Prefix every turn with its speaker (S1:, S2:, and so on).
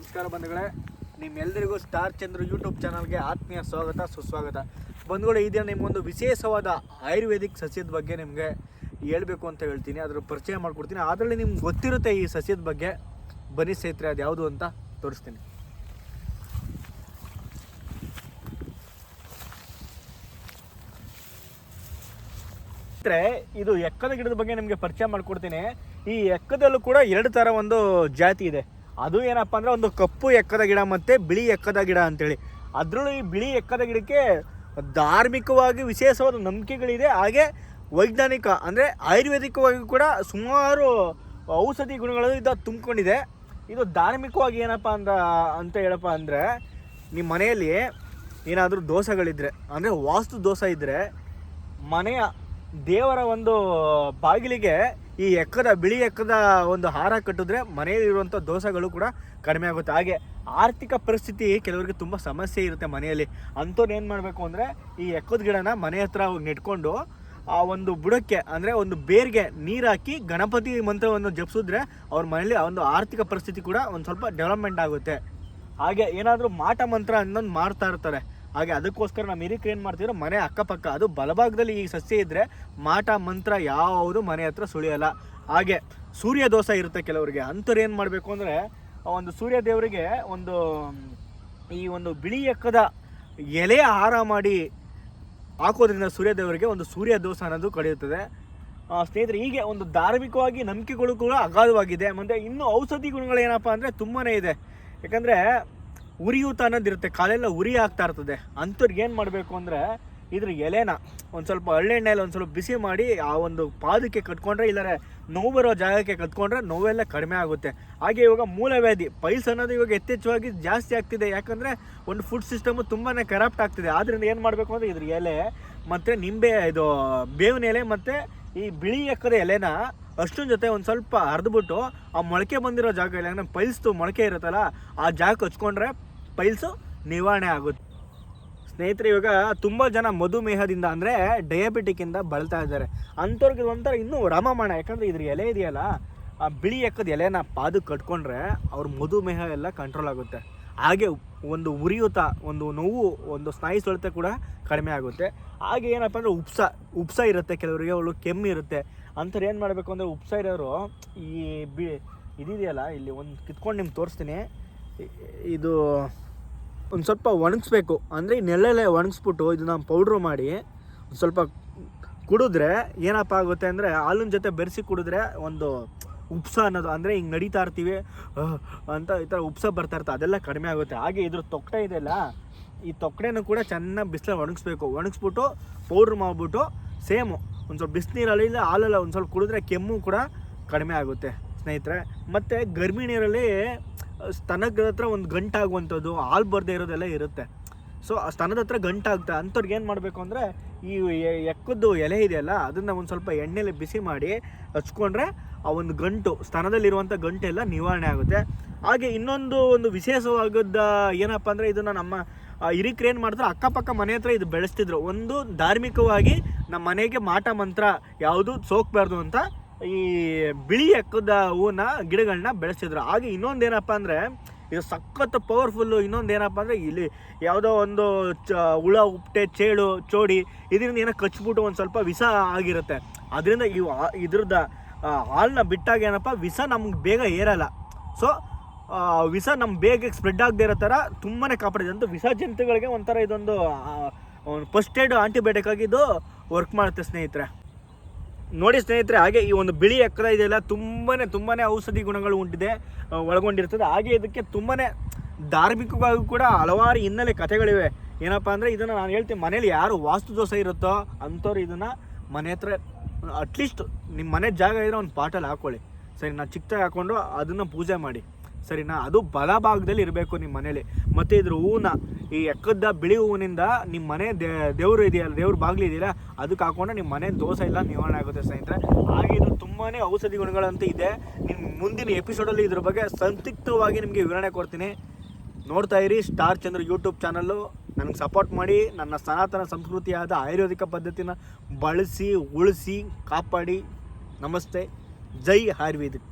S1: ನಮಸ್ಕಾರ ಬಂಧುಗಳೇ. ನಿಮ್ಮೆಲ್ಲರಿಗೂ ಸ್ಟಾರ್ ಚಂದ್ರ ಯೂಟ್ಯೂಬ್ ಚಾನಲ್ಗೆ ಆತ್ಮೀಯ ಸ್ವಾಗತ, ಸುಸ್ವಾಗತ. ಬಂಧುಗಳು, ಈ ದಿನ ಒಂದು ವಿಶೇಷವಾದ ಆಯುರ್ವೇದಿಕ್ ಸಸ್ಯದ ಬಗ್ಗೆ ನಿಮಗೆ ಹೇಳಬೇಕು ಅಂತ ಹೇಳ್ತೀನಿ. ಅದರ ಪರಿಚಯ ಮಾಡ್ಕೊಡ್ತೀನಿ. ಅದರಲ್ಲಿ ನಿಮ್ಗೆ ಗೊತ್ತಿರುತ್ತೆ ಈ ಸಸ್ಯದ ಬಗ್ಗೆ. ಬನ್ನಿ ಸ್ನೇಹಿತರೆ ಅದು ಯಾವುದು ಅಂತ ತೋರಿಸ್ತೀನಿ. ಇದು ಎಕ್ಕದ ಗಿಡದ ಬಗ್ಗೆ ನಿಮಗೆ ಪರಿಚಯ ಮಾಡ್ಕೊಡ್ತೀನಿ. ಈ ಎಕ್ಕದಲ್ಲೂ ಕೂಡ ಎರಡು ಥರ ಒಂದು ಜಾತಿ ಇದೆ. ಅದು ಏನಪ್ಪ ಅಂದರೆ ಒಂದು ಕಪ್ಪು ಎಕ್ಕದ ಗಿಡ ಮತ್ತೆ ಬಿಳಿ ಎಕ್ಕದ ಗಿಡ ಅಂತೇಳಿ. ಅದರಲ್ಲೂ ಈ ಬಿಳಿ ಎಕ್ಕದ ಗಿಡಕ್ಕೆ ಧಾರ್ಮಿಕವಾಗಿ ವಿಶೇಷವಾದ ನಂಬಿಕೆಗಳಿದೆ. ಹಾಗೆ ವೈಜ್ಞಾನಿಕ ಅಂದರೆ ಆಯುರ್ವೇದಿಕವಾಗಿ ಕೂಡ ಸುಮಾರು ಔಷಧಿ ಗುಣಗಳು ಇದು ತುಂಬಿಕೊಂಡಿದೆ. ಇದು ಧಾರ್ಮಿಕವಾಗಿ ಏನಪ್ಪ ಅಂದ ಅಂತ ಹೇಳಪ್ಪ ಅಂದರೆ ನಿಮ್ಮ ಮನೆಯಲ್ಲಿ ಏನಾದರೂ ದೋಷಗಳಿದ್ದರೆ ಅಂದರೆ ವಾಸ್ತು ದೋಷ ಇದ್ದರೆ ಮನೆಯ ದೇವರ ಒಂದು ಬಾಗಿಲಿಗೆ ಈ ಎಕ್ಕದ, ಬಿಳಿ ಎಕ್ಕದ ಒಂದು ಹಾರ ಕಟ್ಟಿದ್ರೆ ಮನೆಯಲ್ಲಿರುವಂಥ ದೋಷಗಳು ಕೂಡ ಕಡಿಮೆ ಆಗುತ್ತೆ. ಹಾಗೆ ಆರ್ಥಿಕ ಪರಿಸ್ಥಿತಿ ಕೆಲವರಿಗೆ ತುಂಬ ಸಮಸ್ಯೆ ಇರುತ್ತೆ ಮನೆಯಲ್ಲಿ. ಅಂಥವ್ರು ಏನು ಮಾಡಬೇಕು ಅಂದರೆ ಈ ಎಕ್ಕದ ಗಿಡನ ಮನೆ ಹತ್ರ ನೆಟ್ಕೊಂಡು ಆ ಒಂದು ಬುಡಕ್ಕೆ, ಅಂದರೆ ಒಂದು ಬೇರ್ಗೆ ನೀರು ಹಾಕಿ ಗಣಪತಿ ಮಂತ್ರವನ್ನು ಜಪಿಸಿದ್ರೆ ಅವ್ರ ಮನೇಲಿ ಆ ಒಂದು ಆರ್ಥಿಕ ಪರಿಸ್ಥಿತಿ ಕೂಡ ಒಂದು ಸ್ವಲ್ಪ ಡೆವಲಪ್ಮೆಂಟ್ ಆಗುತ್ತೆ. ಹಾಗೆ ಏನಾದರೂ ಮಾಟ ಮಂತ್ರ ಅನ್ನೊಂದು ಮಾಡ್ತಾ ಇರ್ತಾರೆ. ಹಾಗೆ ಅದಕ್ಕೋಸ್ಕರ ನಾವು ಮಿರಿಕ್ ಏನು ಮಾಡ್ತಿದ್ರು, ಮನೆ ಅಕ್ಕಪಕ್ಕ, ಅದು ಬಲಭಾಗದಲ್ಲಿ ಈ ಸಸ್ಯ ಇದ್ದರೆ ಮಾಟ, ಮಂತ್ರ ಯಾವುದು ಮನೆ ಹತ್ರ ಸುಳಿಯಲ್ಲ. ಹಾಗೆ ಸೂರ್ಯ ದೋಷ ಇರುತ್ತೆ ಕೆಲವರಿಗೆ. ಅಂಥವ್ರು ಏನು ಮಾಡಬೇಕು ಅಂದರೆ ಒಂದು ಸೂರ್ಯ ದೇವರಿಗೆ ಒಂದು, ಈ ಒಂದು ಬಿಳಿ ಎಕ್ಕದ ಎಲೆ ಆಹಾರ ಮಾಡಿ ಹಾಕೋದ್ರಿಂದ ಸೂರ್ಯ ದೇವರಿಗೆ ಒಂದು ಸೂರ್ಯ ದೋಷ ಅನ್ನೋದು ಕಳೆಯುತ್ತದೆ. ಸ್ನೇಹಿತರೆ, ಹೀಗೆ ಒಂದು ಧಾರ್ಮಿಕವಾಗಿ ನಂಬಿಕೆಗಳು ಕೂಡ ಅಗಾಧವಾಗಿದೆ. ಮತ್ತು ಇನ್ನು ಔಷಧಿ ಗುಣಗಳು ಏನಪ್ಪ ಅಂದರೆ ತುಂಬಾ ಇದೆ. ಯಾಕಂದರೆ ಉರಿಯೂತ ಅನ್ನೋದಿರುತ್ತೆ ಕಾಲೆಲ್ಲ ಉರಿ ಆಗ್ತಾ ಇರ್ತದೆ. ಅಂಥವ್ರಿಗೆ ಏನು ಮಾಡಬೇಕು ಅಂದರೆ, ಇದ್ರ ಎಲೆನ ಒಂದು ಸ್ವಲ್ಪ ಹಳ್ಳೆಣ್ಣೆಯಲ್ಲಿ ಒಂದು ಸ್ವಲ್ಪ ಬಿಸಿ ಮಾಡಿ ಆ ಒಂದು ಪಾದಕ್ಕೆ ಕಟ್ಕೊಂಡ್ರೆ, ಇಲ್ಲರೆ ನೋವು ಬರೋ ಜಾಗಕ್ಕೆ ಕಟ್ಕೊಂಡ್ರೆ ನೋವೆಲ್ಲ ಕಡಿಮೆ ಆಗುತ್ತೆ. ಹಾಗೆ ಇವಾಗ ಮೂಲವ್ಯಾಧಿ ಪೈಲ್ಸ್ ಅನ್ನೋದು ಇವಾಗ ಯಥೇಚ್ಛವಾಗಿ ಜಾಸ್ತಿ ಆಗ್ತಿದೆ. ಯಾಕಂದರೆ ಒಂದು ಫುಡ್ ಸಿಸ್ಟಮು ತುಂಬಾ ಕರಪ್ಟ್ ಆಗ್ತಿದೆ. ಆದ್ದರಿಂದ ಏನು ಮಾಡಬೇಕು ಅಂದರೆ, ಇದ್ರ ಎಲೆ ಮತ್ತು ನಿಂಬೆ, ಇದು ಬೇವಿನ ಎಲೆ ಮತ್ತು ಈ ಬಿಳಿ ಎಕ್ಕದ ಎಲೆನ ಅಷ್ಟೊಂದು ಜೊತೆ ಒಂದು ಸ್ವಲ್ಪ ಹರಿದ್ಬಿಟ್ಟು ಆ ಮೊಳಕೆ ಬಂದಿರೋ ಜಾಗ ಇಲ್ಲ ಪೈಲ್ಸ್ದು ಮೊಳಕೆ ಇರುತ್ತಲ್ಲ, ಆ ಜಾಗಕ್ಕೆ ಹಚ್ಕೊಂಡ್ರೆ ಪೈಲ್ಸು ನಿವಾರಣೆ ಆಗುತ್ತೆ. ಸ್ನೇಹಿತರೆ, ಇವಾಗ ತುಂಬ ಜನ ಮಧುಮೇಹದಿಂದ ಅಂದರೆ ಡಯಾಬಿಟಿಕ್ಕಿಂದ ಬಳಲ್ತಾ ಇದ್ದಾರೆ. ಅಂಥವ್ರಿಗೆ ಒಂಥರ ಇನ್ನೂ ರಾಮಮಾಣ, ಯಾಕಂದರೆ ಇದ್ರ ಎಲೆ ಇದೆಯಲ್ಲ, ಆ ಬಿಳಿ ಎಕ್ಕದ ಎಲೆನ ಪಾದಕ್ಕೆ ಕಟ್ಕೊಂಡ್ರೆ ಅವ್ರ ಮಧುಮೇಹ ಎಲ್ಲ ಕಂಟ್ರೋಲ್ ಆಗುತ್ತೆ. ಹಾಗೆ ಒಂದು ಉರಿಯೂತ, ಒಂದು ನೋವು, ಒಂದು ಸ್ನಾಯು ಸೆಳೆತ ಕೂಡ ಕಡಿಮೆ ಆಗುತ್ತೆ. ಹಾಗೆ ಏನಪ್ಪ ಅಂದರೆ ಉಪ್ಸ ಉಪ್ಸ ಇರುತ್ತೆ. ಕೆಲವರಿಗೆ ಅವಳು ಕೆಮ್ಮು ಇರುತ್ತೆ. ಅಂಥವ್ರು ಏನು ಮಾಡಬೇಕು ಅಂದರೆ ಉಪ್ಸ ಇರೋರು, ಈ ಬಿ ಇದಿದೆಯಲ್ಲ, ಇಲ್ಲಿ ಒಂದು ಕಿತ್ಕೊಂಡು ನಿಮ್ಗೆ ತೋರಿಸ್ತೀನಿ. ಇದು ಒಂದು ಸ್ವಲ್ಪ ಒಣಗಿಸ್ಬೇಕು. ಅಂದರೆ ಈ ನೆಲ್ಲೆಲೆ ಒಣಗಿಸ್ಬಿಟ್ಟು ಇದನ್ನ ಪೌಡ್ರು ಮಾಡಿ ಒಂದು ಸ್ವಲ್ಪ ಕುಡಿದ್ರೆ ಏನಪ್ಪ ಆಗುತ್ತೆ ಅಂದರೆ ಹಾಲಿನ ಜೊತೆ ಬೆರೆಸಿ ಕುಡಿದ್ರೆ ಒಂದು ಉಪ್ಸ ಅನ್ನೋದು, ಅಂದರೆ ಹಿಂಗೆ ನಡೀತಾ ಇರ್ತೀವಿ ಅಂತ ಈ ಥರ ಉಪ್ಸ ಬರ್ತಾ ಇರ್ತದೆ ಅದೆಲ್ಲ ಕಡಿಮೆ ಆಗುತ್ತೆ. ಹಾಗೆ ಇದ್ರ ತೊಕ್ಕಡೆ ಇದೆಯಲ್ಲ ಈ ತೊಕ್ಕಡೆನೂ ಕೂಡ ಚೆನ್ನಾಗಿ ಬಿಸಿಲಲ್ಲಿ ಒಣಗಿಸ್ಬೇಕು. ಒಣಗಿಸ್ಬಿಟ್ಟು ಪೌಡ್ರ್ ಮಾಡಿಬಿಟ್ಟು ಸೇಮು, ಒಂದು ಸ್ವಲ್ಪ ಬಿಸಿನೀರಲ್ಲಿ ಇಲ್ಲ, ಹಾಲಲ್ಲ ಒಂದು ಸ್ವಲ್ಪ ಕುಡಿದ್ರೆ ಕೆಮ್ಮು ಕೂಡ ಕಡಿಮೆ ಆಗುತ್ತೆ ಸ್ನೇಹಿತರೆ. ಮತ್ತು ಗರ್ಭಿಣಿಯರಲ್ಲಿ ಸ್ತನದ ಹತ್ರ ಒಂದು ಗಂಟಾಗುವಂಥದ್ದು, ಹಾಲು ಬರದೇ ಇರೋದೆಲ್ಲ ಇರುತ್ತೆ. ಸೊ ಆ ಸ್ತನದ ಹತ್ರ ಗಂಟಾಗುತ್ತೆ ಅಂಥವ್ರಿಗೆ ಏನು ಮಾಡಬೇಕು ಅಂದರೆ, ಈ ಎಕ್ಕದ್ದು ಎಲೆ ಇದೆಯಲ್ಲ, ಅದನ್ನು ಒಂದು ಸ್ವಲ್ಪ ಎಣ್ಣೆಲಿ ಬಿಸಿ ಮಾಡಿ ಹಚ್ಕೊಂಡ್ರೆ ಆ ಒಂದು ಗಂಟು, ಸ್ತನದಲ್ಲಿರುವಂಥ ಗಂಟೆಲ್ಲ ನಿವಾರಣೆ ಆಗುತ್ತೆ. ಹಾಗೆ ಇನ್ನೊಂದು ಒಂದು ವಿಶೇಷವಾಗದ ಏನಪ್ಪ ಅಂದರೆ, ಇದನ್ನು ನಮ್ಮ ಹಿರಿಕರು ಏನು ಮಾಡಿದ್ರು ಅಕ್ಕಪಕ್ಕ ಮನೆ ಹತ್ರ ಇದು ಬೆಳೆಸ್ತಿದ್ರು. ಒಂದು ಧಾರ್ಮಿಕವಾಗಿ ನಮ್ಮ ಮನೆಗೆ ಮಾಟ ಮಂತ್ರ ಯಾವುದು ಸೋಕ್ಬಾರ್ದು ಅಂತ ಈ ಬಿಳಿ ಎಕ್ಕದ ಹೂವನ್ನ ಗಿಡಗಳನ್ನ ಬೆಳೆಸಿದ್ರು ಹಾಗೆ ಇನ್ನೊಂದು ಏನಪ್ಪ ಅಂದರೆ, ಇದು ಸಖತ್ ಪವರ್ಫುಲ್ಲು ಇನ್ನೊಂದು ಏನಪ್ಪ ಅಂದರೆ, ಇಲ್ಲಿ ಯಾವುದೋ ಒಂದು ಚ, ಹುಳ, ಉಪ್ಟೆ, ಚೇಳು, ಚೋಡಿ, ಇದರಿಂದ ಏನೋ ಕಚ್ಬಿಟ್ಟು ಒಂದು ಸ್ವಲ್ಪ ವಿಷ ಆಗಿರುತ್ತೆ. ಅದರಿಂದ ಇವು ಇದ್ರದ್ದು ಹಾಲನ್ನ ಬಿಟ್ಟಾಗ ಏನಪ್ಪ, ವಿಷ ನಮ್ಗೆ ಬೇಗ ಏರಲ್ಲ. ಸೊ ವಿಷ ನಮ್ಮ ಬೇಗ ಸ್ಪ್ರೆಡ್ ಆಗದೆ ಇರೋ ಥರ ತುಂಬಾ ಕಾಪಾಡಿದೆ. ಅಂತ ವಿಷ ಜಂತುಗಳಿಗೆ ಒಂಥರ ಇದೊಂದು ಫಸ್ಟ್ ಏಡ್ ಆಂಟಿಬಯೋಟಿಕ್ ಆಗಿದ್ದು ವರ್ಕ್ ಮಾಡುತ್ತೆ ಸ್ನೇಹಿತರೆ. ನೋಡಿ ಸ್ನೇಹಿತರೆ, ಹಾಗೆ ಈ ಒಂದು ಬಿಳಿ ಎಕ್ಕದ ಇದೆಯಲ್ಲ ತುಂಬಾ ತುಂಬಾ ಔಷಧಿ ಗುಣಗಳು ಉಂಟಿದೆ ಒಳಗೊಂಡಿರ್ತದೆ. ಹಾಗೆ ಇದಕ್ಕೆ ತುಂಬಾ ಧಾರ್ಮಿಕವಾಗಿ ಕೂಡ ಹಲವಾರು ಹಿನ್ನೆಲೆ ಕಥೆಗಳಿವೆ. ಏನಪ್ಪ ಅಂದರೆ, ಇದನ್ನು ನಾನು ಹೇಳ್ತೀನಿ, ಮನೇಲಿ ಯಾರು ವಾಸ್ತು ದೋಷ ಇರುತ್ತೋ ಅಂಥವ್ರು ಇದನ್ನು ಮನೆ ಹತ್ರ ಅಟ್ಲೀಸ್ಟ್ ನಿಮ್ಮ ಮನೆ ಜಾಗ ಇದ್ರೆ ಒಂದು ಪಾಟಲ್ಲಿ ಹಾಕ್ಕೊಳ್ಳಿ ಸರಿ ನಾನು ಚಿಕ್ಕದಾಗಿ ಹಾಕ್ಕೊಂಡು ಅದನ್ನು ಪೂಜೆ ಮಾಡಿ. ಸರಿನಾ? ಅದು ಬಲಭಾಗದಲ್ಲಿ ಇರಬೇಕು ನಿಮ್ಮ ಮನೇಲಿ. ಮತ್ತು ಇದ್ರ ಹೂವನ್ನ ಈ ಎಕ್ಕದ ಬಿಳಿ ಹೂವಿನಿಂದ ನಿಮ್ಮ ಮನೆ ದೇವರು ಇದೆಯಲ್ಲ, ದೇವ್ರ ಬಾಗಿಲು ಇದೆಯಲ್ಲ, ಅದಕ್ಕೆ ಹಾಕೊಂಡ್ರೆ ನಿಮ್ಮ ಮನೆ ದೋಷ ಇಲ್ಲ ನಿವಾರಣೆ ಆಗುತ್ತೆ ಸ್ನೇಹಿತರೆ. ಹಾಗೆ ಇದು ತುಂಬಾ ಔಷಧಿ ಗುಣಗಳಂತ ಇದೆ. ನಿಮ್ಮ ಮುಂದಿನ ಎಪಿಸೋಡಲ್ಲಿ ಇದ್ರ ಬಗ್ಗೆ ಸಂಕ್ಷಿಪ್ತವಾಗಿ ನಿಮಗೆ ವಿವರಣೆ ಕೊಡ್ತೀನಿ. ನೋಡ್ತಾ ಇರಿ ಸ್ಟಾರ್ ಚಂದ್ರ ಯೂಟ್ಯೂಬ್ ಚಾನಲ್ಲು ನನಗೆ ಸಪೋರ್ಟ್ ಮಾಡಿ, ನನ್ನ ಸನಾತನ ಸಂಸ್ಕೃತಿಯಾದ ಆಯುರ್ವೇದಿಕ ಪದ್ಧತಿನ ಬಳಸಿ, ಉಳಿಸಿ, ಕಾಪಾಡಿ. ನಮಸ್ತೆ. ಜೈ ಆಯುರ್ವೇದಿಕ್.